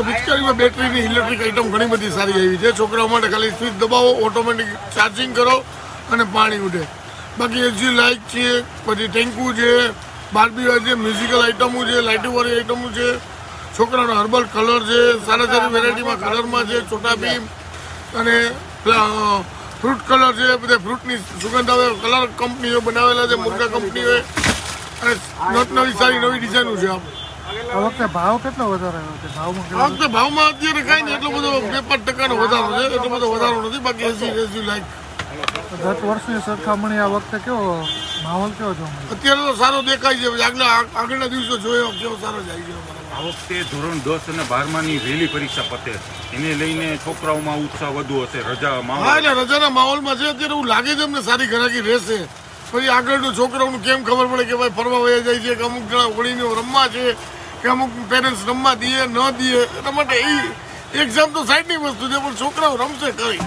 વખતે પિચકારીમાં બેટરીની electric item ઘણી બધી સારી આવી છે. છોકરાઓ માટે ખાલી સ્વિચ દબાવો, ઓટોમેટિક ચાર્જિંગ કરો અને પાણી ઉઠે બાકી એજી લાઇટ છે, પછી ટેન્કુ છે, બારબીવા છે, મ્યુઝિકલ આઇટમો છે, લાઇટવાળી આઇટમો છે. છોકરાનો હર્બલ કલર છે, સારા સારી વેરાયટીમાં કલરમાં છે, છોટા ભીમ અને ફ્રૂટ કલર છે, બધા ફ્રૂટની સુગંધ આવે, કલર કંપનીઓ બનાવેલા છે, મોટા કંપનીઓએ. અને નવી સારી નવી ડિઝાઇનો છે આપણે આ વખતે ભાવ કેટલો વધારે છે ભાવમાં આ વખતે ભાવમાં અત્યારે કાંઈ નહીં એટલો બધો બે પાંચ ટકાનો વધારો છે એટલો બધો વધારો નથી બાકી એસી એસી લાઈક. ગત વર્ષની સરખામણી આ વખતે કેવો માહોલ કેવો જોવા અત્યારે તો સારો દેખાય છે આગલા આગળના દિવસો જોયો કેવો સારો જાય છે. આ વખતે ધોરણ દસ અને બારમાની વહેલી પરીક્ષા પતે. એને લઈને છોકરાઓમાં ઉત્સાહ વધુ હશે રજા માહોલ. એટલે રજાના માહોલમાં છે અત્યારે એવું લાગે છે અમને સારી ગ્રાહકી રહેશે. પછી આગળનું છોકરાઓનું કેમ ખબર પડે કે ભાઈ ફરવા વયા જાય છે, કે અમુક જણા હોળીને રમવા છે, કે અમુક પેરેન્ટ્સ રમવા દઈએ, ન દઈએ એટલા માટે એ એક્ઝામ તો સાઈડની વસ્તુ છે, પણ છોકરાઓ રમશે ખરી.